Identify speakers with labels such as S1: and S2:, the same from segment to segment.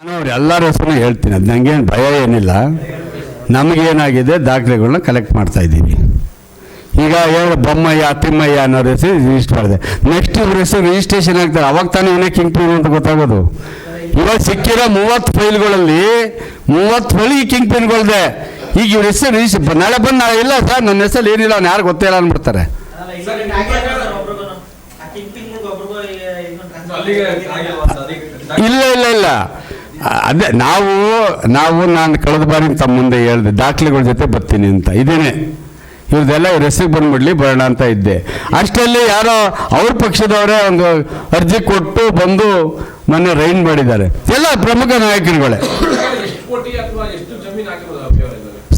S1: ನಾನು ಅವ್ರು ಎಲ್ಲರ ಹೆಸರು ಹೇಳ್ತೀನಿ. ಅದು ನನಗೇನು ಭಯ ಏನಿಲ್ಲ. ನಮಗೇನಾಗಿದೆ ದಾಖಲೆಗಳನ್ನ ಕಲೆಕ್ಟ್ ಮಾಡ್ತಾ ಇದ್ದೀವಿ ಈಗ ಹೇಳು ಬೊಮ್ಮಯ್ಯ ತಿಮ್ಮಯ್ಯ ಅನ್ನೋರ ಹೆಸರು ರಿಜಿಸ್ಟರ್ ಮಾಡಿದೆ. ನೆಕ್ಸ್ಟ್ ಇವ್ರ ಹೆಸರು ರಿಜಿಸ್ಟ್ರೇಷನ್ ಆಗ್ತಾರೆ. ಅವಾಗ ತಾನೇ ಇವನೇ ಕಿಂಗ್ ಪಿನ್ ಅಂತ ಗೊತ್ತಾಗೋದು. ಇವಾಗ ಸಿಕ್ಕಿರೋ ಮೂವತ್ತು ಫೈಲ್ಗಳಲ್ಲಿ ಮೂವತ್ತು ಫೈಲ್ ಕಿಂಗ್ ಪಿನ್ಗಳಿದೆ ಈಗ ಇವ್ರ ಹೆಸರು ರಿಜಿಸ್ಟರ್ ನಾಳೆ ಬಂದು ನಾಳೆ ಇಲ್ಲ ಸರ್ ನನ್ನ ಹೆಸರು ಏನಿಲ್ಲ ಅವ್ನು ಯಾರು ಗೊತ್ತಿಲ್ಲ ಅಂದ್ಬಿಡ್ತಾರೆ. ಇಲ್ಲ ಇಲ್ಲ ಇಲ್ಲ. ಅದೇ, ನಾವು ನಾವು ನಾನು ಕಳೆದ ಬಾರಿ ತಮ್ಮ ಮುಂದೆ ಹೇಳಿದೆ, ದಾಖಲೆಗಳ ಜೊತೆ ಬರ್ತೀನಿ ಅಂತ. ಇದೇನೆ. ಇವ್ರದ್ದೆಲ್ಲ ಇವ್ರ ಹೆಸರಿಗೆ ಬಂದ್ಬಿಡ್ಲಿ, ಬರೋಣ ಅಂತ ಇದ್ದೆ. ಅಷ್ಟರಲ್ಲಿ ಯಾರೋ ಅವ್ರ ಪಕ್ಷದವರೇ ಒಂದು ಅರ್ಜಿ ಕೊಟ್ಟು ಬಂದು ಮೊನ್ನೆ ರೈನ್ ಮಾಡಿದ್ದಾರೆ. ಎಲ್ಲ ಪ್ರಮುಖ ನಾಯಕರುಗಳೇ?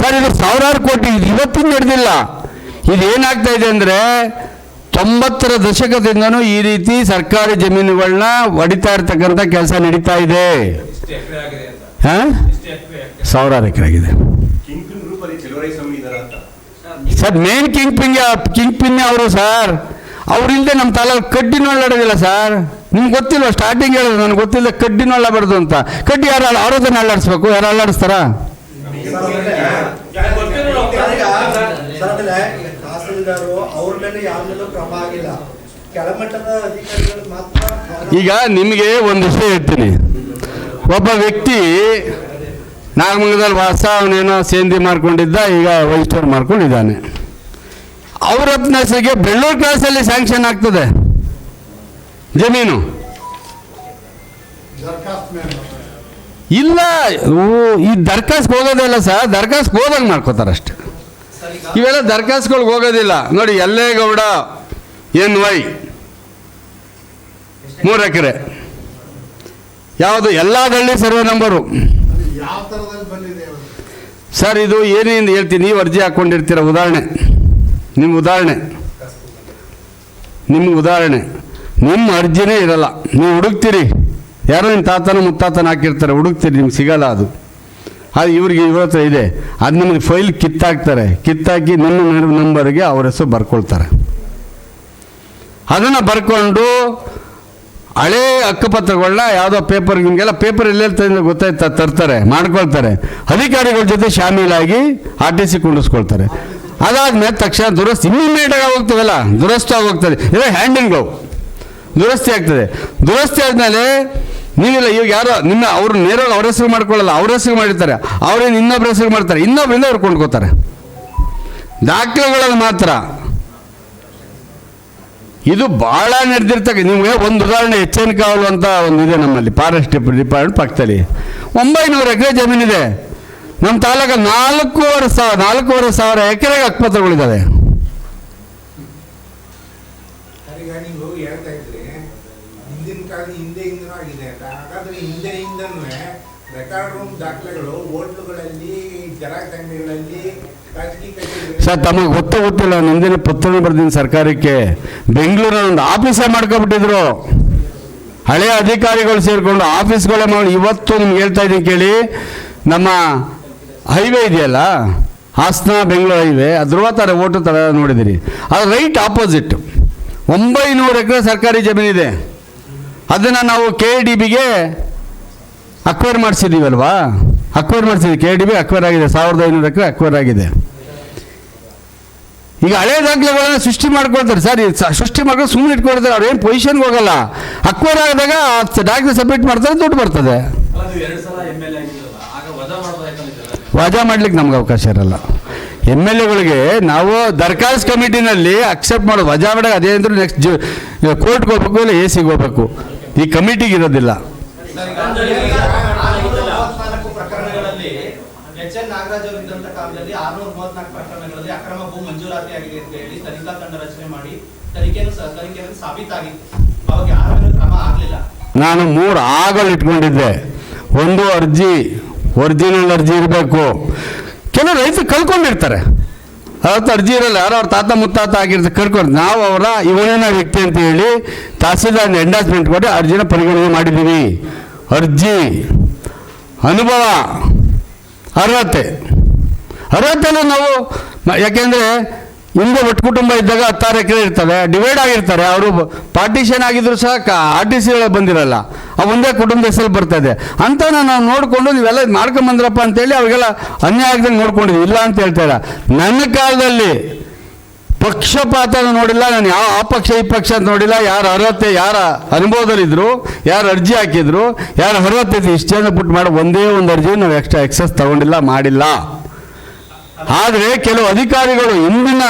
S1: ಸರ್, ಇದು ಸಾವಿರಾರು ಕೋಟಿ ಇವತ್ತಿನ ನಡೆದಿಲ್ಲ. ಇದು ಏನಾಗ್ತಾ ಇದೆ ಅಂದರೆ, ತೊಂಬತ್ತರ ದಶಕದಿಂದನೂ ಈ ರೀತಿ ಸರ್ಕಾರಿ ಜಮೀನುಗಳನ್ನ ಹೊಡಿತಾ ಇರ್ತಕ್ಕಂಥ ಕೆಲಸ ನಡೀತಾ ಇದೆ. ಹಾಂ? ಸಾವಿರಾರು ಎಕರೆ ಆಗಿದೆ. ಸರ್ ಮೇನ್ ಕಿಂಗ್ ಪಿನ್ ಕಿಂಗ್ ಪಿನ್ನೇ ಅವರು ಸರ್? ಅವರಿಲ್ಲದೆ ನಮ್ಮ ತಾಲೂಕು ಕಡ್ಡಿನೊಳ್ಳಾಡೋದಿಲ್ಲ ಸರ್. ನಿಮ್ಗೆ ಗೊತ್ತಿಲ್ಲ ಸ್ಟಾರ್ಟಿಂಗ್ ಹೇಳಿದ್ರು ನನಗೆ ಗೊತ್ತಿಲ್ಲ. ಕಡ್ಡಿನೊಳ್ಳಬಾರ್ದು ಅಂತ. ಕಡ್ಡಿ ಯಾರು ಅವ್ರದನ್ನ ಅಲ್ಲಾಡಿಸ್ಬೇಕು ಯಾರು ಅಲ್ಲಾಡಿಸ್ತಾರಾ ಈಗ ನಿಮಗೆ ಒಂದು ವಿಷಯ ಹೇಳ್ತೀನಿ. ಒಬ್ಬ ವ್ಯಕ್ತಿ ನಾಗಮಂಗದಲ್ಲಿ ವಾಸ ಅವನೇನೋ ಸೇಂದಿ ಮಾಡ್ಕೊಂಡಿದ್ದ ಈಗ ವೈಸ್ಟೋರ್ ಸ್ಟೋರ್ ಮಾಡ್ಕೊಂಡಿದ್ದಾನೆ. ಅವ್ರ ಹೆಸರಿಗೆ ಬೆಳ್ಳೂರು ಕ್ಲಾಸಲ್ಲಿ ಸ್ಯಾಂಕ್ಷನ್ ಆಗ್ತದೆ. ಜಮೀನು. ಇಲ್ಲ ಈ ದರ್ಖಾಸ್ಗೆ ಹೋಗೋದಿಲ್ಲ ಸರ್ ದರ್ಖಾಸ್ಗೆ ಹೋದಂಗೆ ಮಾಡ್ಕೋತಾರೆ ಅಷ್ಟೆ. ಇವೆಲ್ಲ ದರ್ಖಾಸ್ಗಳಿಗೆ ಹೋಗೋದಿಲ್ಲ. ನೋಡಿ ಎಲ್ಲೇಗೌಡ ಎನ್ ವೈ. ಮೂರು ಎಕರೆ. ಯಾವುದು ಎಲ್ಲ ಹಳ್ಳಿ ಸರ್ವೆ ನಂಬರು? ಸರ್, ಇದು ಏನೇನು ಹೇಳ್ತೀನಿ? ನೀವು ಅರ್ಜಿ ಹಾಕ್ಕೊಂಡಿರ್ತೀರ, ಉದಾಹರಣೆ. ನಿಮ್ಮ ಉದಾಹರಣೆ. ನಿಮ್ಮ ಉದಾಹರಣೆ. ನಿಮ್ಮ ಅರ್ಜಿನೇ ಇರಲ್ಲ. ನೀವು ಹುಡುಕ್ತೀರಿ. ಯಾರೋ ನಿಮ್ಮ ತಾತನ ಮುತ್ತಾತನ ಹಾಕಿರ್ತಾರೆ, ಹುಡುಕ್ತೀರಿ, ನಿಮ್ಗೆ ಸಿಗಲ್ಲ ಅದು. ಅದು ಇವ್ರಿಗೆ ಇವ್ರ ಹತ್ರ ಇದೆ. ಅದು ನಿಮಗೆ ಫೈಲ್ ಕಿತ್ತಾಕ್ತಾರೆ. ಕಿತ್ತಾಕಿ ನಿಮ್ಮ ನಂಬರ್ಗೆ ಅವ್ರ ಹೆಸರು ಬರ್ಕೊಳ್ತಾರೆ. ಅದನ್ನು ಬರ್ಕೊಂಡು ಹಳೇ ಹಕ್ಕುಪತ್ರಗಳನ್ನ ಯಾವುದೋ ಪೇಪರ್ ನಿಮಗೆಲ್ಲ ಪೇಪರ್ ಎಲ್ಲೆಲ್ಲಿ ಗೊತ್ತಾಯ್ತಾ? ತರ್ತಾರೆ, ಮಾಡ್ಕೊಳ್ತಾರೆ. ಅಧಿಕಾರಿಗಳ ಜೊತೆ ಶಾಮೀಲಾಗಿ ಆರ್ ಟಿ ಸಿ ಕುಂಡಿಸ್ಕೊಳ್ತಾರೆ ಅದಾದ್ಮೇಲೆ ತಕ್ಷಣ ದುರಸ್ತಿ ಇಮ್ಮಿಡಿಯೇಟಾಗಿ ಹೋಗ್ತದಲ್ಲ ದುರಸ್ತಿ ಹೋಗ್ತದೆ ಇದು ಹ್ಯಾಂಡಿಂಗ್ ದುರಸ್ತಿ ಆಗ್ತದೆ. ದುರಸ್ತಿ ಆದಮೇಲೆ ನೀವಿಲ್ಲ, ಇವಾಗ ಯಾರೋ ನಿಮ್ಮ ಅವ್ರು ನೇರವಾಗಿ ಅವ್ರ ಹೆಸರು ಮಾಡ್ಕೊಳ್ಳಲ್ಲ, ಅವ್ರ ಹೆಸರು ಮಾಡಿರ್ತಾರೆ. ಅವ್ರೇನು ಇನ್ನೊಬ್ರ ಹೆಸರು ಮಾಡ್ತಾರೆ. ಇನ್ನೊಬ್ಬರಿಂದ ಅವ್ರು ಕೊಂಡ್ಕೋತಾರೆ. ದಾಖಲೆಗಳಲ್ಲಿ ಮಾತ್ರ. ಇದು ಬಹಳ ನಡೆದಿರ್ತಕ್ಕ, ನಿಮಗೆ ಒಂದು ಉದಾಹರಣೆ ಎಚ್ ಎನ್ ಕಾವಲು ಅಂತ ಒಂದು ಇದೆ ನಮ್ಮಲ್ಲಿ, ಫಾರೆಸ್ಟ್ ಡಿಪಾರ್ಟ್ಮೆಂಟ್ ಪಕ್ಕದಲ್ಲಿ. ಒಂಬೈನೂರು ಎಕರೆ ಜಮೀನಿದೆ. ನಮ್ಮ ತಾಲೂಕು ನಾಲ್ಕೂವರೆ ಸಾವಿರ ನಾಲ್ಕೂವರೆ ಸಾವಿರ ಎಕರೆಗೆ ಹಕ್ಕುಪತ್ರಗಳಿದ್ದಾವೆ ಸರ್, ತಮಗೆ ಗೊತ್ತೋ ಗೊತ್ತಿಲ್ಲ, ನಂದಿನ ಪತ್ರ ಬರ್ತೀನಿ ಸರ್ಕಾರಕ್ಕೆ ಬೆಂಗಳೂರಲ್ಲಿ ಒಂದು ಆಫೀಸೇ ಮಾಡ್ಕೊಬಿಟ್ಟಿದ್ರು. ಹಳೆ ಅಧಿಕಾರಿಗಳು ಸೇರಿಕೊಂಡು ಆಫೀಸ್ಗಳೇ ಮಾಡಿ, ಇವತ್ತು ನಿಮ್ಗೆ ಹೇಳ್ತಾ ಇದ್ದೀನಿ ಕೇಳಿ, ನಮ್ಮ ಹೈವೇ ಇದೆಯಲ್ಲ, ಹಾಸನ ಬೆಂಗಳೂರು ಹೈವೇ ಥರ ಓಟು ಥರ ನೋಡಿದಿರಿ. ಅದು ರೈಟ್ ಆಪೋಸಿಟ್. ಒಂಬೈನೂರು ಎಕರೆ ಸರ್ಕಾರಿ ಜಮೀನಿದೆ. ಅದನ್ನು ನಾವು ಕೆ ಡಿ ಬಿಗೆ ಅಕ್ವೈರ್ ಮಾಡಿಸಿದ್ದೀವಲ್ವಾ ಅಕ್ವೈರ್ ಮಾಡಿಸಿದೆ ಕೆ ಡಿ ಬಿ ಅಕ್ವೈರ್ ಆಗಿದೆ. ಸಾವಿರದ ಐನೂರು ಎಕರೆ ಅಕ್ವೈರ್ ಆಗಿದೆ. ಈಗ ಹಳೆ ದಾಖಲೆಗಳನ್ನ ಸೃಷ್ಟಿ ಮಾಡ್ಕೊಳ್ತಾರೆ ಸರ್ ಸೃಷ್ಟಿ ಮಾಡ್ಕೊಂಡು ಸುಮ್ಮನೆ ಇಟ್ಕೊಳ್ತಾರೆ ಅವ್ರು ಏನು ಪೊಸಿಷನ್ಗೆ ಹೋಗಲ್ಲ. ಅಕ್ವೈರ್ ಆದಾಗ ಡಾಕ್ಯುಮೆಂಟ್ ಸಬ್ಮಿಟ್ ಮಾಡ್ತಾರೆ ದುಡ್ಡು ಬರ್ತದೆ.
S2: ವಜಾ
S1: ಮಾಡ್ಲಿಕ್ಕೆ ನಮ್ಗೆ ಅವಕಾಶ ಇರಲ್ಲ. ಎಂ ಎಲ್ ಎಗಳಿಗೆ ನಾವು ದರ್ಖಾಸ್ ಕಮಿಟಿನಲ್ಲಿ ಅಕ್ಸೆಪ್ಟ್ ಮಾಡೋದು ವಜಾ ಮಾಡಿ ಅದೇ ಅಂದ್ರೆ ನೆಕ್ಸ್ಟ್ ಜು ಕೋರ್ಟ್ಗೆ ಹೋಗ್ಬೇಕು ಇಲ್ಲ ಎ ಸಿಗೆ ಹೋಗ್ಬೇಕು. ಈ ಕಮಿಟಿಗೆ ಇರೋದಿಲ್ಲ
S3: ಮೂವತ್ನಾಲ್ಕು ಪ್ರಕರಣಗಳಲ್ಲಿ ಎಚ್ ಎನ್ ನಾಗರಾಜ್ ಅವರು ಇದ್ದಂತ ಕಾಲದಲ್ಲಿ ಆರ್ನೂರ ಮೂವತ್ನಾಲ್ಕು ಪ್ರಕರಣಗಳಲ್ಲಿ ಅಕ್ರಮ ಭೂ ಮಂಜೂರಾತಿ ಆಗಿದೆ ಅಂತ ಹೇಳಿ ತನಿಖಾ ತಂಡ ರಚನೆ ಮಾಡಿ ತನಿಖೆಯನ್ನು ಸ- ತನಿಖೆಯನ್ನು ಸಾಬೀತಾಗಿತ್ತು ಅವಾಗ ಯಾರ ಮೇಲೂ ಕ್ರಮ ಆಗಲಿಲ್ಲ
S1: ನಾನು ಮೂರು ಆಗಲು ಇಟ್ಕೊಂಡಿದ್ದೆ ಒಂದು ಅರ್ಜಿ ಒರಿಜಿನಲ್ ಅರ್ಜಿ ಇರಬೇಕು. ಕೆಲವು ರೈತರು ಕಳ್ಕೊಂಡಿರ್ತಾರೆ. ಅವತ್ತು ಅರ್ಜಿ ಇರಲ್ಲ, ಯಾರೋ ಅವ್ರ ತಾತ ಮುತ್ತಾತ ಆಗಿರ್ತಾರೆ ಕರ್ಕೊಂಡು ನಾವು ಅವರ ಇವನೇನ ವ್ಯಕ್ತಿ ಅಂತ ಹೇಳಿ ತಹಸೀಲ್ದಾರ್ ಎಂಡಾಸ್ಮೆಂಟ್ ಕೊಟ್ಟು ಅರ್ಜಿನ ಪರಿಗಣನೆ ಮಾಡಿದ್ದೀವಿ. ಅರ್ಜಿ, ಅನುಭವ, ಅರ್ಹತೆ. ಅರ್ಹತೆಲ್ಲ ನಾವು ಯಾಕೆಂದರೆ ಹಿಂದೆ ಒಟ್ಟು ಕುಟುಂಬ ಇದ್ದಾಗ ಹತ್ತಾರು ಎಕರೆ ಇರ್ತವೆ ಡಿವೈಡ್ ಆಗಿರ್ತಾರೆ. ಅವರು ಪಾರ್ಟಿಷನ್ ಆಗಿದ್ರು ಸಹ ಆರ್ ಟಿ ಸಿ ಬಂದಿರಲ್ಲ. ಆ ಒಂದೇ ಕುಟುಂಬದ ಹೆಸರು ಬರ್ತದೆ. ಅಂತ ನಾವು ನೋಡಿಕೊಂಡು ನೀವೆಲ್ಲ ಮಾಡ್ಕೊಂಬಂದ್ರಪ್ಪ ಅಂತೇಳಿ ಅವ್ರಿಗೆಲ್ಲ ಅನ್ಯಾಯ ಆಗದಂಗೆ ನೋಡ್ಕೊಂಡಿದ್ವಿ ಇಲ್ಲ ಅಂತ ಹೇಳ್ತಾರೆ ನನ್ನ ಕಾಲದಲ್ಲಿ ಪಕ್ಷಪಾತ ನೋಡಿಲ್ಲ, ನಾನು ಯಾವ ಆ ಪಕ್ಷ, ಈ ಪಕ್ಷ ಅಂತ ನೋಡಿಲ್ಲ. ಯಾರು ಅರ್ಹತೆ, ಯಾರ ಅನುಭವದಲ್ಲಿದ್ದರು ಯಾರು ಅರ್ಜಿ ಹಾಕಿದ್ರು, ಯಾರು ಅರ್ಹತೆ ಇತ್ತು ಪುಟ್ ಪುಟ್ಟು ಮಾಡೋ ಒಂದೇ ಒಂದು ಅರ್ಜಿ ನಾವು ಎಕ್ಸ್ಟ್ರಾ ಎಕ್ಸಸ್ ತಗೊಂಡಿಲ್ಲ, ಮಾಡಿಲ್ಲ. ಆದರೆ ಕೆಲವು ಅಧಿಕಾರಿಗಳು ಹಿಂದಿನ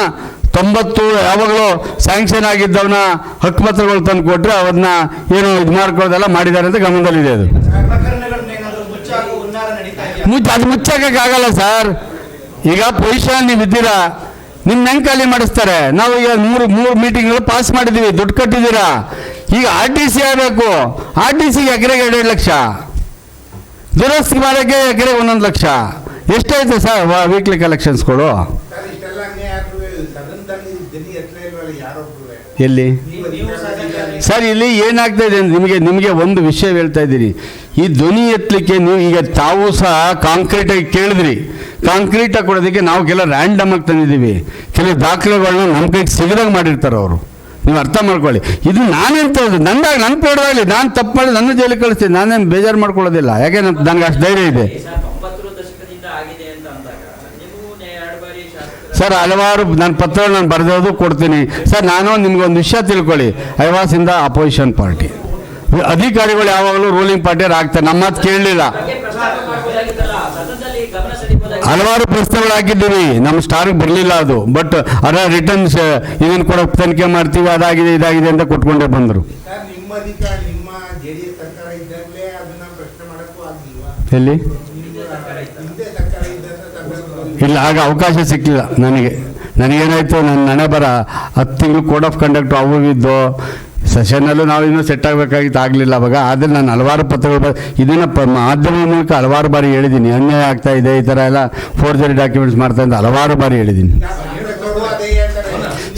S1: ತೊಂಬತ್ತು ಯಾವಾಗಲೂ ಸ್ಯಾಂಕ್ಷನ್ ಆಗಿದ್ದವನ್ನ ಹಕ್ಕುಪತ್ರಗಳು ತಂದು ಕೊಟ್ಟರೆ ಅವನ್ನ ಏನು ಇದು ಮಾಡ್ಕೊಳ್ಳೋದೆಲ್ಲ ಮಾಡಿದ್ದಾರೆ ಅಂತ ಗಮನದಲ್ಲಿದೆ ಅದು. ಮುಚ್ಚ ಅದು ಮುಚ್ಚಕ್ಕಾಗಲ್ಲ ಸರ್ ಈಗ ಪೊಸಿಷನ್ ನೀವು ಇದ್ದೀರಾ ನಿಮ್ಮ ಹೆಂಗೆ ಖಾಲಿ ಮಾಡಿಸ್ತಾರೆ. ನಾವು ಈಗ ಮೂರು ಮೂರು ಮೀಟಿಂಗ್ಗಳು ಪಾಸ್ ಮಾಡಿದ್ದೀವಿ ದುಡ್ಡು ಕಟ್ಟಿದ್ದೀರಾ? ಈಗ ಆರ್ ಟಿ ಸಿ ಆಗಬೇಕು. ಆರ್ ಟಿ ಸಿಗೆ ಎಕರೆಗೆ ಎರಡೆರಡು ಲಕ್ಷ. ದುರಸ್ತಿ ಮಾಡೋಕ್ಕೆ ಎಕರೆಗೆ ಒಂದೊಂದು ಲಕ್ಷ. ಎಷ್ಟಾಯ್ತು ಸರ್ ವೀಕ್ಲಿ ಕಲೆಕ್ಷನ್ಸ್ಗಳು ಎಲ್ಲಿ? ಸರ್ ಇಲ್ಲಿ ಏನಾಗ್ತಾ ಇದೆ ನಿಮಗೆ ನಿಮಗೆ ಒಂದು ವಿಷಯ ಹೇಳ್ತಾ ಇದ್ದೀನಿ. ಈ ಧ್ವನಿ ಎತ್ತಲಿಕ್ಕೆ ನೀವು ಈಗ ತಾವು ಸಹ ಕಾಂಕ್ರೀಟಾಗಿ ಕೇಳಿದ್ರಿ. ಕಾಂಕ್ರೀಟಾಗಿ ಕೊಡೋದಕ್ಕೆ ನಾವು ಕೆಲ ರ್ಯಾಂಡಮ್ ಆಗಿ ತಂದಿದ್ದೀವಿ. ಕೆಲವು ದಾಖಲೆಗಳನ್ನ ನಮ್ಮ ಕೈಗೆ ಸಿಗದಂಗೆ ಮಾಡಿರ್ತಾರೆ ಅವರು. ನೀವು ಅರ್ಥ ಮಾಡ್ಕೊಳ್ಳಿ. ಇದು ನಾನೇನು ತೋದು ನಂದಾಗ ನನ್ನ ಪೇಡವಾಗಲಿ ನಾನು ತಪ್ಪು ಮಾಡಿ ನನ್ನ ಜೈಲಿಗೆ ಕಳಿಸ್ತೀನಿ. ನಾನೇನು ಬೇಜಾರು ಮಾಡ್ಕೊಳ್ಳೋದಿಲ್ಲ. ಯಾಕೆ ನನ್- ನನಗೆ ಅಷ್ಟು ಧೈರ್ಯ ಇದೆ
S2: ಸರ್ ತೊಂಬತ್ತರ ದಶಕದಿಂದ ಆಗಿದೆ ಅಂತ ಅಂದಾಗ ನೀವು ಎರಡು ಬಾರಿ ಶಾಸಕರ
S1: ಸರ್ ಹಲವಾರು ನನ್ನ ಪತ್ರ ನಾನು ಬರೆದೋದು ಕೊಡ್ತೀನಿ. ಸರ್ ನಾನು ನಿಮ್ಗೆ ಒಂದು ವಿಷಯ ತಿಳ್ಕೊಳ್ಳಿ. I was in the opposition party ಅಧಿಕಾರಿಗಳು ಯಾವಾಗಲೂ ರೂಲಿಂಗ್ ಪಾರ್ಟಿಯರ್ ಆಗ್ತಾರೆ. ನಮ್ಮ ಮಾತು ಕೇಳಲಿಲ್ಲ. ಹಲವಾರು ಪ್ರಶ್ನೆಗಳು ಹಾಕಿದ್ದೀವಿ ನಮ್ಮ ಸ್ಟಾರ್ಗೆ ಬರಲಿಲ್ಲ ಅದು. ಬಟ್ ಅದರ ರಿಟರ್ನ್ಸ್ ಇದನ್ನು ಕೂಡ ತನಿಖೆ ಮಾಡ್ತೀವಿ ಅದಾಗಿದೆ ಇದಾಗಿದೆ ಅಂತ ಕೊಟ್ಕೊಂಡೇ ಬಂದರು.
S4: ಸರ್
S1: ಇಲ್ಲ, ಆಗ ಅವಕಾಶ ಸಿಕ್ಕಿಲ್ಲ ನನಗೆ. ನನಗೇನಾಯಿತು, ನನ್ನ ಹಣೆ ಬರ ಹತ್ತು ತಿಂಗಳು ಕೋಡ್ ಆಫ್ ಕಂಡಕ್ಟ್ ಅವು ಸೆಷನ್ನಲ್ಲೂ ನಾವು ಇನ್ನೂ ಸೆಟ್ ಆಗಬೇಕಾಗಿತ್ತು, ಆಗಲಿಲ್ಲ ಅವಾಗ. ಆದರೆ ನಾನು ಹಲವಾರು ಪತ್ರಗಳು ಇದನ್ನು ಪ ಮಾಧ್ಯಮ ಮೂಲಕ ಹಲವಾರು ಬಾರಿ ಹೇಳಿದ್ದೀನಿ ಅನ್ಯಾಯ ಆಗ್ತಾ ಇದೆ, ಈ ಥರ ಎಲ್ಲ ಫೋರ್ಜರಿ ಡಾಕ್ಯುಮೆಂಟ್ಸ್ ಮಾಡ್ತಾ ಅಂತ ಹಲವಾರು ಬಾರಿ ಹೇಳಿದ್ದೀನಿ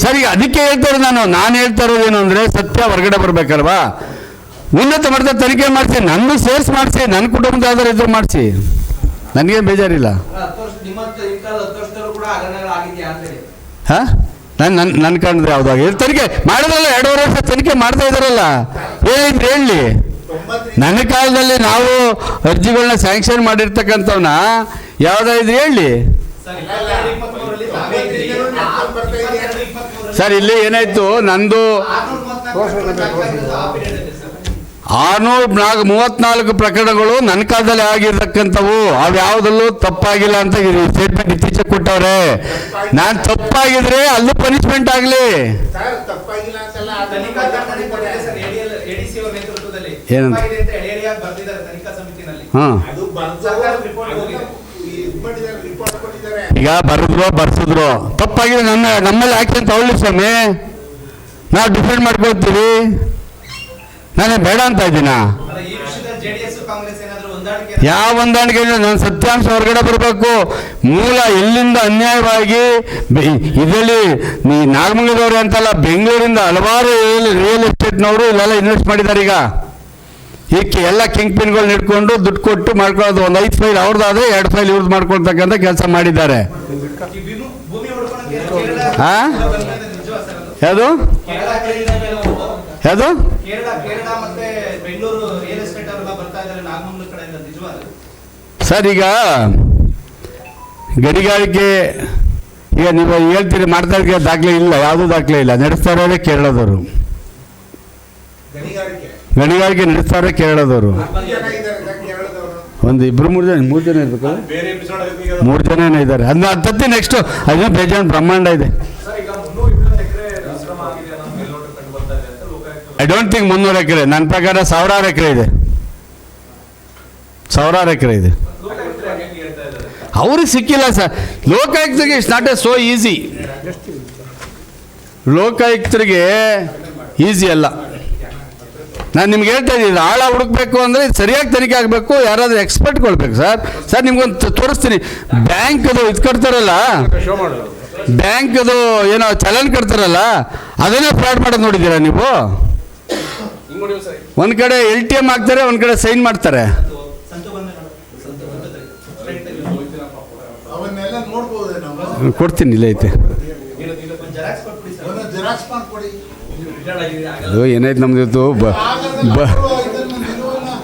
S1: ಸರಿ ಅದಕ್ಕೆ ಹೇಳ್ತಾ ಇರೋದು ನಾನು. ನಾನು ಹೇಳ್ತಾ ಇರೋದು ಏನು ಅಂದರೆ, ಸತ್ಯ ಹೊರಗಡೆ ಬರಬೇಕಲ್ವಾ? ಉನ್ನತ ಮಟ್ಟದ ತನಿಖೆ ಮಾಡಿಸಿ ನನ್ನ ಸೇರ್ಸ್ ಮಾಡಿಸಿ ನನ್ನ ಕುಟುಂಬದ ಯಾವ್ದಾರು ಇದ್ರು ಮಾಡಿಸಿ. ನನಗೇನು ಬೇಜಾರಿಲ್ಲ
S3: ಹತ್ತು ವರ್ಷ ನಿಮ್ಮ ನಿಮ್ಮ ಕಾಲದ ಹತ್ತು ವರ್ಷದಲ್ಲೂ ಕೂಡ ಹಗರಣಗಳು ಆಗಿದೆಯಾ ಅಂತ ಹೇಳಿ
S1: ಹಾಂ? ನನ್ನ ನನ್ನ ನನ್ನ ಕಂಡ್ರೆ ಯಾವುದಾಗ ತನಿಖೆ ಮಾಡಿದ್ರಲ್ಲ ಎರಡೂವರೆ ವರ್ಷ ತನಿಖೆ ಮಾಡ್ತಾ ಇದ್ದಾರಲ್ಲ ಏನಿದ್ರು ಹೇಳಿ. ನನ್ನ ಕಾಲದಲ್ಲಿ ನಾವು ಅರ್ಜಿಗಳನ್ನ ಸ್ಯಾಂಕ್ಷನ್ ಮಾಡಿರ್ತಕ್ಕಂಥವನ್ನ ಯಾವುದಾದ್ರು ಹೇಳಿ.
S3: ಸರ್,
S1: ಇಲ್ಲಿ ಏನಾಯ್ತು? ನಂದು
S3: ಆರ್ನೂರ ಮೂವತ್ನಾಲ್ಕು
S1: ಪ್ರಕರಣಗಳು ನನ್ನ ಕಾಲದಲ್ಲಿ ಆಗಿರ್ತಕ್ಕಂಥವು. ಅವು ಯಾವುದಲ್ಲೂ ತಪ್ಪಾಗಿಲ್ಲ ಅಂತ ಸ್ಟೇಟ್ಮೆಂಟ್ ಇತ್ತೀಚೆಗೆ ಕೊಟ್ಟವ್ರೆ. ನಾನು ತಪ್ಪಾಗಿದ್ರೆ ಅಲ್ಲೂ ಪನಿಷ್ಮೆಂಟ್ ಆಗಲಿ.
S4: ಸರ್ ತಪ್ಪಾಗಿಲ್ಲ ಅಂತಲ್ಲ ಅದನ್ನ
S3: ತನಿಖಾ ತಂಡ ಕೊಟ್ಟಿದೆ ಸರ್ ADL ಅವರ ನೇತೃತ್ವದಲ್ಲಿ.
S1: ಏನಂತ? ಹಾಂ. ಈಗ ಬರೆದ್ರು ಬರ್ಸಿದ್ರು. ತಪ್ಪಾಗಿದೆ ನನ್ನ ನಮ್ಮಲ್ಲಿ ಆಕ್ಷನ್ ತಗೊಳ್ಳಿ ಸ್ವಾಮಿ. ನಾವು ಡಿಫೆಂಡ್ ಮಾಡ್ಕೊಳ್ತೀವಿ. ನಾನೇ ಬೇಡ ಅಂತ ಇದ್ದೀನಾ?
S3: ಈ
S1: ಯಾವ ಹೊಂದಾಣಿಕೆ ನಾನು ಸತ್ಯಾಂಶ ಹೊರಗಡೆ ಬರಬೇಕು. ಮೂಲ ಎಲ್ಲಿಂದ ಅನ್ಯಾಯವಾಗಿ ಇದರಲ್ಲಿ ನೀ ನಾಗಮಂಗಲದವ್ರೆ ಅಂತಲ್ಲ ಬೆಂಗಳೂರಿಂದ ಹಲವಾರು ರಿಯಲ್ ಎಸ್ಟೇಟ್ನವರು ಇಲ್ಲೆಲ್ಲ ಇನ್ವೆಸ್ಟ್ ಮಾಡಿದ್ದಾರೆ ಈಗ. ಈಕೆ ಎಲ್ಲ ಕಿಂಗ್ ಪಿನ್ಗಳು ಹಿಡ್ಕೊಂಡು ದುಡ್ಡು ಕೊಟ್ಟು ಮಾಡ್ಕೊಳ್ಳೋದು ಒಂದು ಐದು ಫೈಲ್ ಅವ್ರದ್ದಾದ್ರೆ ಎರಡು ಫೈಲ್ ಇವ್ರದ್ದು ಮಾಡ್ಕೊಳ್ತಕ್ಕಂಥ ಕೆಲಸ ಮಾಡಿದ್ದಾರೆ.
S3: ಈ?
S1: ಯಾವುದು? ಯಾವುದು?
S3: ಕೇರಳ ಕೇರಳ ಮತ್ತೆ ಬೆಂಗಳೂರು ರಿಯಲ್ ಎಸ್ಟೇಟ್ ಅವರೆಲ್ಲ ಬರ್ತಾ ಇದ್ದಾರೆ ನಾಗಮಂಗಲ ಕಡೆಯಿಂದ ನಿಜವಾದ?
S1: ಸರ್ ಈಗ ಗಣಿಗಾರಿಕೆ ಈಗ ನೀವು ಹೇಳ್ತೀರಿ ಮಾಡ್ತಾ ದಾಖಲೆ ಇಲ್ಲ ಯಾವುದೂ ದಾಖಲೆ ಇಲ್ಲ ನಡೆಸ್ತಾ ಇರೋದೇ ಕೇರಳದವರು.
S4: ಗಣಿಗಾರಿಕೆ?
S1: ನಡೆಸ್ತಾ ನಡೆಸ್ತಾರೆ ಕೇರಳದವರು. ಒಂದು ಇಬ್ಬರು ಮೂರು ಜನ ಮೂರು ಜನ
S5: ಇರ್ಬೇಕು?
S1: ಮೂರು ಜನ ಇದ್ದಾರೆ. ಅದನ್ನ ಹತ್ತತ್ತಿ ನೆಕ್ಸ್ಟ್ ಅದನ್ನ ಬೇಜಾನ್ ಬ್ರಹ್ಮಾಂಡ ಇದೆ
S2: ಸರ್ ಈಗ ಮುನ್ನೂರ ಇಪ್ಪತ್ತು ಎಕರೆ ದುಷ್ಕರ್ಮ ಆಗಿದೆ ಅನ್ನೋ ಮೇಲ್ನೋಟ ಕಂಡು ಬರ್ತಾ ಇದೆ ಅಂತ ಲೋಕಾಯುಕ್ತ
S1: ಐ ಡೋಂಟ್ ಥಿಂಕ್ ಮುನ್ನೂರು ಎಕರೆ. ನನ್ನ ಪ್ರಕಾರ ಸಾವಿರಾರು ಎಕರೆ ಇದೆ. ಸಾವಿರಾರು ಎಕರೆ ಇದೆ. ಅವ್ರಿಗೆ ಸಿಕ್ಕಿಲ್ಲ sir. ಲೋಕಾಯುಕ್ತರಿಗೆ it's not a so easy ಲೋಕಾಯುಕ್ತರಿಗೆ easy ಅಲ್ಲ. ನಾನು ನಿಮ್ಗೆ ಹೇಳ್ತಾ ಇದ್ದೀನಿ, ಆಳ ಹುಡುಕ್ಬೇಕು ಅಂದರೆ ಸರಿಯಾಗಿ ತನಿಖೆ ಆಗಬೇಕು, ಯಾರಾದರೂ ಎಕ್ಸ್ಪರ್ಟ್ ಕೊಡ್ಬೇಕು ಸರ್. ಸರ್, ನಿಮ್ಗೊಂದು ತೋರಿಸ್ತೀನಿ. ಬ್ಯಾಂಕ್ದು ಇದು ಕಟ್ತಾರಲ್ಲ? ಬ್ಯಾಂಕ್ದು ಏನೋ ಚಲನ್ ಕಟ್ತಾರಲ್ಲ? ಅದನ್ನೇ ಫ್ರಾಡ್ ಮಾಡೋದು ನೋಡಿದ್ದೀರಾ ನೀವು? ಒಂದು ಕಡೆ ಎಲ್ ಟಿ ಎಂ ಹಾಕ್ತಾರೆ ಒಂದು ಕಡೆ ಸೈನ್ ಮಾಡ್ತಾರೆ.
S3: ಸಂತು ಬಂದ ಸಂತು
S4: ಅವನ್ನೆಲ್ಲ ನೋಡ್ಬೋದು ನಾವು?
S1: ಕೊಡ್ತೀನಿ ಇಲ್ಲ ಐತೆ. ಏನಾಯ್ತು ನಮ್ದು? ಇವತ್ತು ಬ ಬ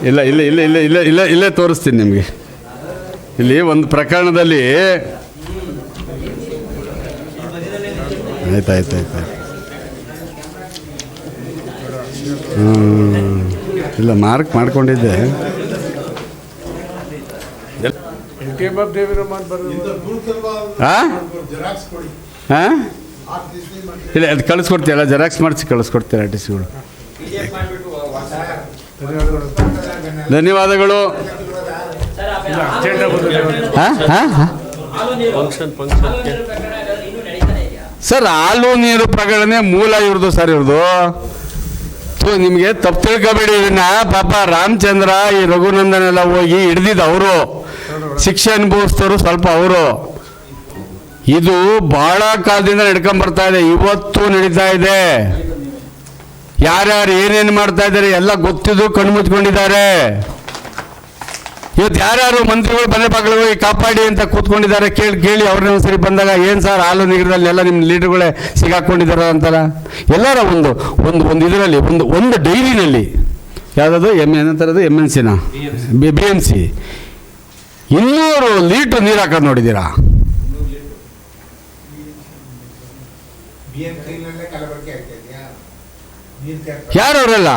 S1: ಇಲ್ಲ ಇಲ್ಲ ಇಲ್ಲ ಇಲ್ಲ ಇಲ್ಲ ಇಲ್ಲ ಇಲ್ಲೇ ತೋರಿಸ್ತೀನಿ ನಿಮಗೆ. ಇಲ್ಲಿ ಒಂದು ಪ್ರಕರಣದಲ್ಲಿ ಆಯ್ತು ಆಯ್ತು ಆಯ್ತು ಆಯ್ತು ಹ್ಮ್. ಇಲ್ಲ, ಮಾರ್ಕ್ ಮಾಡ್ಕೊಂಡಿದ್ದೆ. ಹಾಂ ಇಲ್ಲ, ಅದು ಕಳಿಸ್ಕೊಡ್ತೀಯಲ್ಲ, ಜೆರಾಕ್ಸ್ ಮಾಡಿಸಿ ಕಳಿಸ್ಕೊಡ್ತೀರ ಆರ್ ಟಿ ಸಿಗಳು ಧನ್ಯವಾದಗಳು
S2: ಸರ್, ಹಾಲು, ನೀರು ಪ್ರಕರಣ
S1: ಮೂಲ ಇವ್ರದ್ದು ಸರ್ ಇವ್ರದ್ದು ನಿಮಗೆ ತಪ್ಪು ತಿಳ್ಕೊಬೇಡಿ ಇದನ್ನ ಪಾಪ ರಾಮಚಂದ್ರ, ಈ ರಘುನಂದನ್ ಎಲ್ಲ ಹೋಗಿ ಹಿಡ್ದಿದ್ದು ಅವರು. ಶಿಕ್ಷೆ ಅನುಭವಿಸ್ತವರು ಸ್ವಲ್ಪ ಅವರು. ಇದು ಬಹಳ ಕಾಲದಿಂದ ನಡ್ಕೊಂಡ್ ಬರ್ತಾ ಇದೆ. ಇವತ್ತು ನಡೀತಾ ಇದೆ. ಯಾರ್ಯಾರು ಏನೇನು ಮಾಡ್ತಾ ಇದ್ದಾರೆ ಎಲ್ಲ ಗೊತ್ತಿದ್ದು ಕಣ್ಣು ಮುಚ್ಕೊಂಡಿದ್ದಾರೆ. ಇವತ್ತು ಯಾರ್ಯಾರು ಮಂತ್ರಿಗಳು ಮನೆ ಹೋಗಿ ಕಾಪಾಡಿ ಅಂತ ಕೂತ್ಕೊಂಡಿದ್ದಾರೆ ಕೇಳಿ ಕೇಳಿ ಅವ್ರನ್ನ ಸರಿ ಬಂದಾಗ ಏನು ಸರ್ ಹಾಲು ನೀರಿನಲ್ಲಿ ಎಲ್ಲ ನಿಮ್ಮ ಲೀಡರ್ಗಳೇ ಸಿಗಾಕೊಂಡಿದ್ದಾರೆ ಅಂತಲ್ಲ? ಎಲ್ಲರ ಒಂದು ಒಂದು ಒಂದು ಇದರಲ್ಲಿ ಒಂದು ಒಂದು ಡೈರಿನಲ್ಲಿ. ಯಾವುದದು? ಎಂ ಏನಂತಾರದು? ಎಂ ಎನ್ ಸಿನ ಬಿ ಬಿ ಎಂ ಸಿ ಇನ್ನೂರು ಲೀಟ್ರ್ ನೀರು ಹಾಕೋದು ನೋಡಿದ್ದೀರಾ? ಯಾರು ಅವರೆಲ್ಲ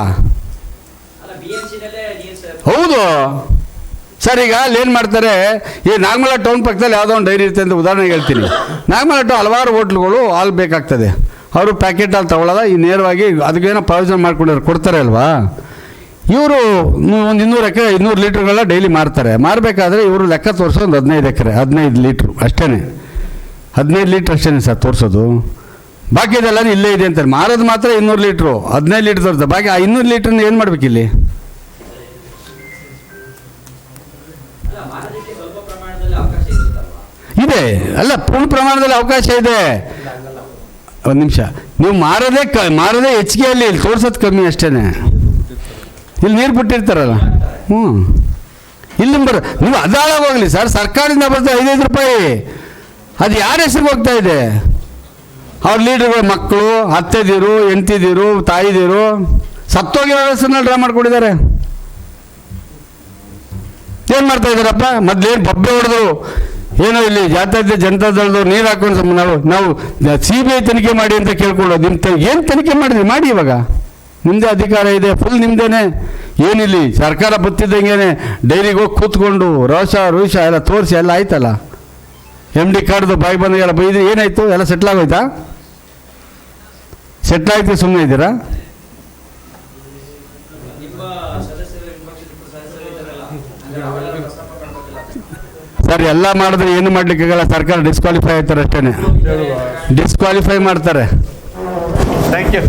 S1: ಹೌದು. ಸರ್, ಈಗ ಅಲ್ಲಿ ಮಾಡ್ತಾರೆ? ಈ ನಾಗಮಲ ಟೌನ್ ಪಕ್ಕದಲ್ಲಿ ಯಾವುದೋ ಒಂದು ಡೈರಿ ಇರುತ್ತೆ ಅಂತ ಉದಾಹರಣೆಗೆ ಹೇಳ್ತೀನಿ. ನಾಗಮಲ ಟೌನ್ ಹಲವಾರು ಹೋಟ್ಲುಗಳು, ಹಾಲು ಬೇಕಾಗ್ತದೆ. ಅವರು ಪ್ಯಾಕೆಟ್ ಹಾಲು ತಗೊಳ್ಳೋದ ಈ ನೇರವಾಗಿ ಅದಕ್ಕೇನೋ ಪ್ರಯೋಜನ ಮಾಡ್ಕೊಂಡಿರೋ ಕೊಡ್ತಾರೆ ಅಲ್ವಾ? ಇವರು ಒಂದು ಇನ್ನೂರು ಎಕರೆ, ಇನ್ನೂರು ಲೀಟ್ರ್ಗಳೆಲ್ಲ ಡೈಲಿ ಮಾರ್ತಾರೆ. ಮಾರಬೇಕಾದ್ರೆ ಇವರು ಲೆಕ್ಕ ತೋರಿಸೋ ಒಂದು ಹದಿನೈದು ಎಕರೆ, ಹದಿನೈದು ಲೀಟ್ರು ಅಷ್ಟೇ ಹದಿನೈದು ಲೀಟ್ರ್ ಅಷ್ಟೇ ಸರ್ ತೋರಿಸೋದು. ಬಾಕಿದೆಲ್ಲ ಇಲ್ಲೇ ಇದೆ ಅಂತಾರೆ. ಮಾರೋದು ಮಾತ್ರ ಇನ್ನೂರು ಲೀಟ್ರು, ಹದಿನೈದು ಲೀಟ್ರ್ ತೋರಿಸ್ತಾರೆ ಬಾಕಿ ಆ ಇನ್ನೂರು ಲೀಟ್ರನ್ನ ಏನು ಮಾಡ್ಬೇಕಿಲ್ಲಿ?
S2: ಅಲ್ಲ,
S1: ಪೂರ್ಣ ಪ್ರಮಾಣದಲ್ಲಿ ಅವಕಾಶ ಇದೆ. ಒಂದು ನಿಮಿಷ. ನೀವು ಮಾರೋದೇ ಕ, ಮಾರೋದೇ ಹೆಚ್ಚಿಗೆ ಅಲ್ಲಿ ಇಲ್ಲಿ ತೋರ್ಸೋದು ಕಮ್ಮಿ ಅಷ್ಟೇ ಇಲ್ಲಿ ನೀರು ಬಿಟ್ಟಿರ್ತಾರಲ್ಲ. ಹ್ಞೂ. ಇಲ್ಲಿ ಬರ, ನೀವು ಅದಾಳಾಗ ಹೋಗಲಿ ಸರ್, ಸರ್ಕಾರದಿಂದ ಬರ್ತದೆ ಐದೈದು ರೂಪಾಯಿ. ಅದು ಯಾರ ಹೆಸರು ಹೋಗ್ತಾ ಇದೆ? ಅವ್ರ ಲೀಡರ್ಗಳ ಮಕ್ಕಳು, ಅತ್ತೆದಿರು, ಹೆಂಡ್ತಿದಿರು, ತಾಯಿದಿರು ಸತ್ತೋಗಿರೋ ಹೆಸರನ್ನ ಡ್ರಾ ಮಾಡ್ಕೊಂಡಿದ್ದಾರೆ. ಏನು ಮಾಡ್ತಾ ಇದ್ದಾರಪ್ಪ? ಮೊದ್ಲೇನು ಬಬ್ಬೆ ಹೊಡೆದ್ರು. ಏನೋ ಇಲ್ಲಿ ಜಾತ್ಯತೀತ ಜನತಾ ದಳದವ್ರು ನೀರು ಹಾಕೊಂಡು ನಾವು ನಾವು ಸಿ ಬಿ ಐ ತನಿಖೆ ಮಾಡಿ ಅಂತ ಕೇಳ್ಕೊಳ್ಳೋದು. ನಿಮ್ಮ ಏನು ತನಿಖೆ ಮಾಡಿದ್ರಿ? ಮಾಡಿ ಇವಾಗ. ನಿಮ್ಮದೇ ಅಧಿಕಾರ ಇದೆ ಫುಲ್ ನಿಮ್ಮದೇನೆ ಏನಿಲ್ಲಿ ಸರ್ಕಾರ ಬತ್ತಿದ್ದಂಗೆ ಡೈರಿಗೆ ಹೋಗಿ ಕೂತ್ಕೊಂಡು ರೋಷ ರೋಷ ಎಲ್ಲ ತೋರಿಸಿ ಎಲ್ಲ ಆಯ್ತಲ್ಲ? ಎಂ ಡಿ ಕಾರ್ಡ್ದು ಬಾಯಿ ಬಂದಾಗೆಲ್ಲ ಬೈದು ಏನಾಯ್ತು? ಎಲ್ಲ ಸೆಟ್ಲ್ ಆಗೋಯ್ತಾ? ಸೆಟ್ಲ್ ಆಯ್ತು ಸುಮ್ಮನೆ ಇದ್ದೀರಾ? ಸರ್ ಎಲ್ಲ ಮಾಡಿದ್ರೆ ಏನು ಮಾಡ್ಲಿಕ್ಕಾಗಲ್ಲ ಸರ್ಕಾರ ಡಿಸ್ಕ್ವಾಲಿಫೈ ಆಯ್ತಾರೆ ಅಷ್ಟೇ ಡಿಸ್ಕ್ವಾಲಿಫೈ ಮಾಡ್ತಾರೆ. Thank you